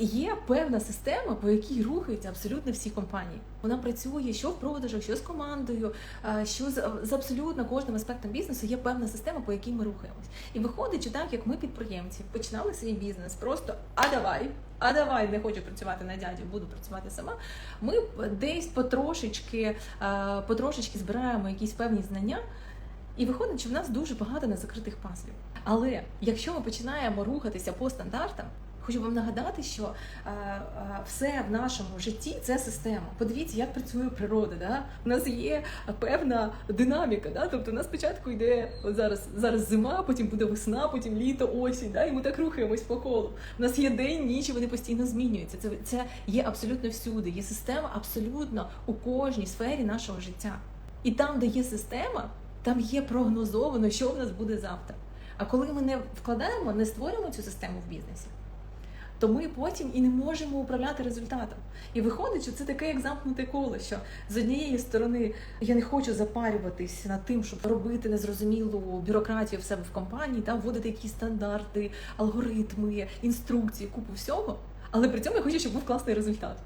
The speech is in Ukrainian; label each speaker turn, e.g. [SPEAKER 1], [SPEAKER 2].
[SPEAKER 1] Є певна система, по якій рухаються абсолютно всі компанії. Вона працює що в продажах, що з командою, е, що з, з абсолютно кожним аспектом бізнесу. Є певна система, по якій ми рухаємось. І виходить, що так як ми підприємці починали свій бізнес, просто а давай, а давай не хочу працювати на дяді, буду працювати сама. Ми десь потрошечки, е, потрошечки збираємо якісь певні знання. І виходить, що в нас дуже багато незакритих пазлів. Але якщо ми починаємо рухатися по стандартам, хочу вам нагадати, що е, е, все в нашому житті це система. Подивіться, як працює природа. Да? У нас є певна динаміка. Да? Тобто, у нас спочатку йде от зараз, зараз зима, потім буде весна, потім літо, осінь. Да? І ми так рухаємось по колу. У нас є день, ніч, вони постійно змінюються. Це, це є абсолютно всюди. Є система абсолютно у кожній сфері нашого життя. І там, де є система, там є прогнозовано, що в нас буде завтра. А коли ми не вкладаємо, не створюємо цю систему в бізнесі, то ми потім і не можемо управляти результатом. І виходить, що це таке як замкнуте коло. Що з однієї сторони я не хочу запарюватись над тим, щоб робити незрозумілу бюрократію в себе в компанії, та вводити якісь стандарти, алгоритми, інструкції, купу всього. Але при цьому я хочу, щоб був класний результат.